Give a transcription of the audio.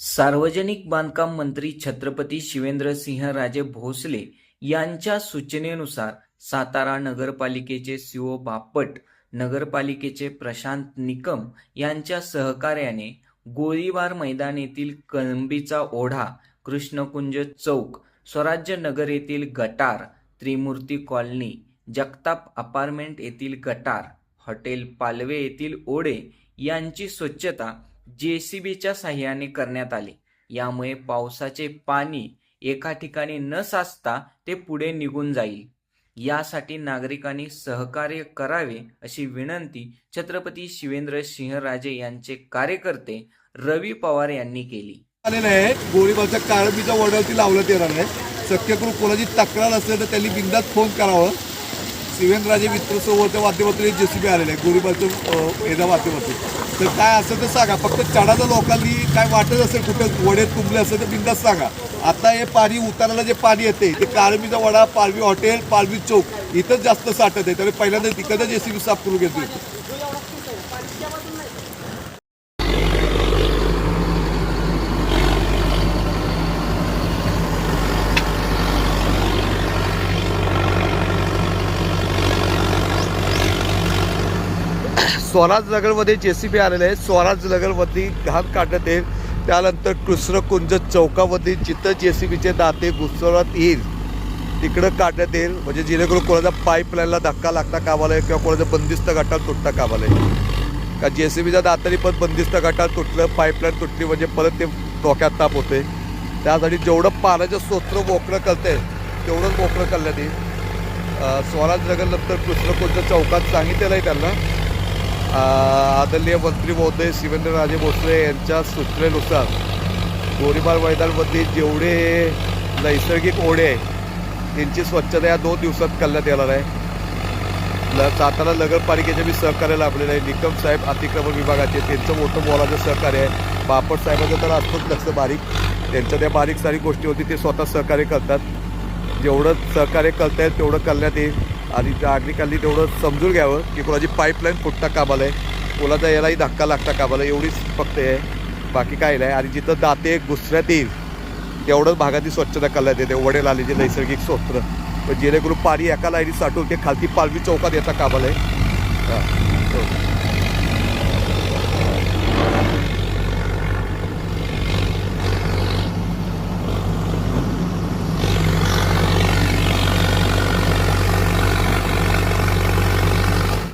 सार्वजनिक बांधकाम मंत्री छत्रपती शिवेंद्रसिंहराजे भोसले यांच्या सूचनेनुसार सातारा नगरपालिकेचे सीओ बापट नगरपालिकेचे प्रशांत निकम यांच्या सहकार्याने गोळीबार मैदान येथील कळंबीचा ओढा कृष्णकुंज चौक स्वराज्य नगर येथील गटार त्रिमूर्ती कॉलनी जगताप अपार्टमेंट येथील गटार हॉटेल पालवे येथील ओढे यांची स्वच्छता जेसीबीच्या साह्याने करण्यात आले. यामुळे पावसाचे पाणी एका ठिकाणी न साचता ते पुढे निघून जाईल. यासाठी नागरिकांनी सहकार्य करावे अशी विनंती छत्रपती शिवेंद्र सिंहराजे यांचे कार्यकर्ते रवी पवार यांनी केली. आलेलं आहे. गोळीबारच्या काळबीच्या वड्यावरती लावलं येणार आहे. शक्य करून कोणाची तक्रार असेल तर त्यांनी बिंदात फोन करावं. शिवेंद्रराजे मित्रसोबतच्या माध्यमातून जे सी बी आलेलं आहे. गोळीबारचं याच्या माध्यमातून. तर काय असेल तर सांगा. फक्त चढाच्या लोकांनी काय वाटत असेल कुठं वडे तुंबले असेल तर बिंदास सांगा. आता हे पाणी उतारायला जे पाणी येते ते काळबीचा वडा पालवी हॉटेल पालवी चौक इथंच जास्त साठत आहे. त्यामुळे पहिल्यांदा तिकडं जे सी बी साफ करून घेतो स्वराज नगरमध्ये जे सी बी आलेलं आहे स्वराज नगरमधली घाण काढण्यात येईल. त्यानंतर कृष्णकुंज चौकामध्ये जिथं जे सी बीचे दाते घुसवण्यात येईल तिकडं काढण्यात येईल. म्हणजे जेणेकरून कोणाचा पाईपलाईनला धक्का लागता कामाला किंवा कोणाचा बंदिस्त गटार तुटता कामाला का जे सी बीच्या दातानी पण बंदिस्त गटार तुटलं पाईपलाईन तुटली म्हणजे परत ते डोक्यात ताप होते त्यासाठी जेवढं पाण्याचं स्तोत्र मोकळं करते तेवढंच मोकळं करण्यात येईल. स्वराज नगरनंतर कृष्णकुंज चौकात सांगितलेलं आहे त्यांना. आदरणीय मंत्री महोदय शिवेंद्रराजे भोसले यांच्या सूचनेनुसार गोरीबार मैदानमध्ये जेवढे नैसर्गिक ओढे आहे त्यांची स्वच्छता या दोन दिवसात करण्यात येणार आहे. ल सातारा नगरपालिकेचे मी सहकार्य लाभलेलं आहे. निकम साहेब अतिक्रमण विभागाचे त्यांचं मोठं मोलाचं सहकार्य आहे. बापट साहेबांचं तर असतोच लक्ष बारीक. त्यांच्या त्या बारीक सारीक गोष्टीवरती ते स्वतः सहकार्य करतात. जेवढं सहकार्य करता येईल तेवढं करण्यात येईल. आणि नागरिकांनी तेवढं समजून घ्यावं की कोणाची पाईपलाईन फुटता कामाला आहे. कोणाचा यालाही धक्का लागता कामाला एवढीच फक्त आहे बाकी काय नाही. आणि जिथं दाते घुसण्यात येईल तेवढंच भागाची स्वच्छता करण्यात येते. वडेल आलेचे नैसर्गिक स्रोत्र तर जेणेकरून पाणी एका लाईनी साठवून ते खालती पालवी चौकात येता कामाला आहे. हां. हो.